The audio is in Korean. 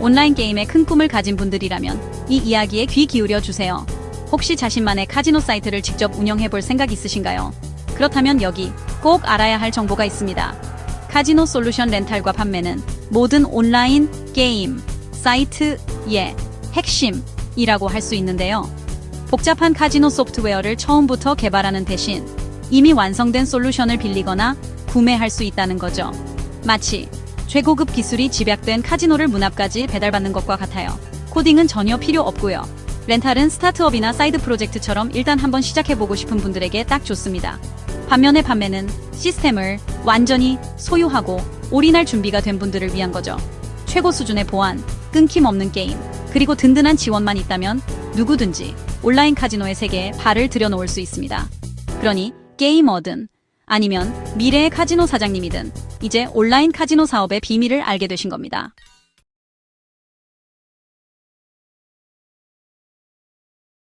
온라인 게임에 큰 꿈을 가진 분들이라면 이 이야기에 귀 기울여 주세요. 혹시 자신만의 카지노 사이트를 직접 운영해 볼 생각 있으신가요? 그렇다면 여기 꼭 알아야 할 정보가 있습니다. 카지노 솔루션 렌탈과 판매는 모든 온라인 게임 사이트의 핵심이라고 할 수 있는데요. 복잡한 카지노 소프트웨어를 처음부터 개발하는 대신 이미 완성된 솔루션을 빌리거나 구매할 수 있다는 거죠. 마치 최고급 기술이 집약된 카지노를 문 앞까지 배달받는 것과 같아요. 코딩은 전혀 필요 없고요. 렌탈은 스타트업이나 사이드 프로젝트처럼 일단 한번 시작해보고 싶은 분들에게 딱 좋습니다. 반면에 판매는 시스템을 완전히 소유하고 올인할 준비가 된 분들을 위한 거죠. 최고 수준의 보안, 끊김 없는 게임, 그리고 든든한 지원만 있다면 누구든지 온라인 카지노의 세계에 발을 들여놓을 수 있습니다. 그러니 게이머든 아니면 미래의 카지노 사장님이든 이제 온라인 카지노 사업의 비밀을 알게 되신 겁니다.